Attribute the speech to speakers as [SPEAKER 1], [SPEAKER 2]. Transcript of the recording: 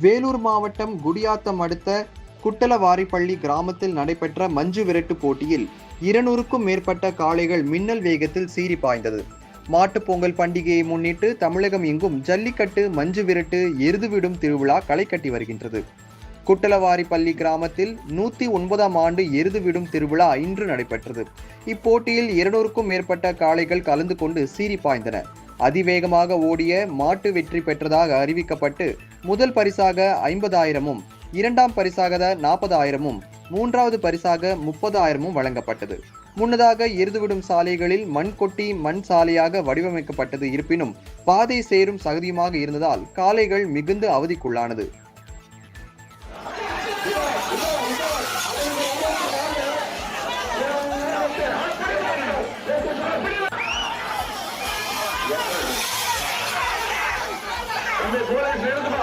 [SPEAKER 1] வேலூர் மாவட்டம் குடியாத்தம் அடுத்த குட்டலவாரிப்பள்ளி கிராமத்தில் நடைபெற்ற மஞ்சு விரட்டு போட்டியில் இருநூறுக்கும் மேற்பட்ட காளைகள் மின்னல் வேகத்தில் சீறி பாய்ந்தது. மாட்டுப் பொங்கல் பண்டிகையை முன்னிட்டு தமிழகம் எங்கும் ஜல்லிக்கட்டு மஞ்சு விரட்டு எருதுவிடும் திருவிழா களை கட்டி வருகின்றது. குட்டலவாரிப்பள்ளி கிராமத்தில் நூத்தி ஒன்பதாம் ஆண்டு எருதுவிடும் திருவிழா இன்று நடைபெற்றது. இப்போட்டியில் இருநூறுக்கும் மேற்பட்ட காளைகள் கலந்து கொண்டு சீறி பாய்ந்தன. அதிவேகமாக ஓடிய மாட்டு வெற்றி பெற்றதாக அறிவிக்கப்பட்டு முதல் பரிசாக ஐம்பதாயிரமும் இரண்டாம் பரிசாக நாற்பதாயிரமும் மூன்றாவது பரிசாக முப்பதாயிரமும் வழங்கப்பட்டது. முன்னதாக எருதுவிடும் சாலைகளில் மண் கொட்டி மண் சாலையாக வடிவமைக்கப்பட்டது இருப்பினும் பாதை சேரும் சகதியுமாக இருந்ததால் காளைகள் மிகுந்த அவதிக்குள்ளானது.
[SPEAKER 2] અને બોલે ખેડૂત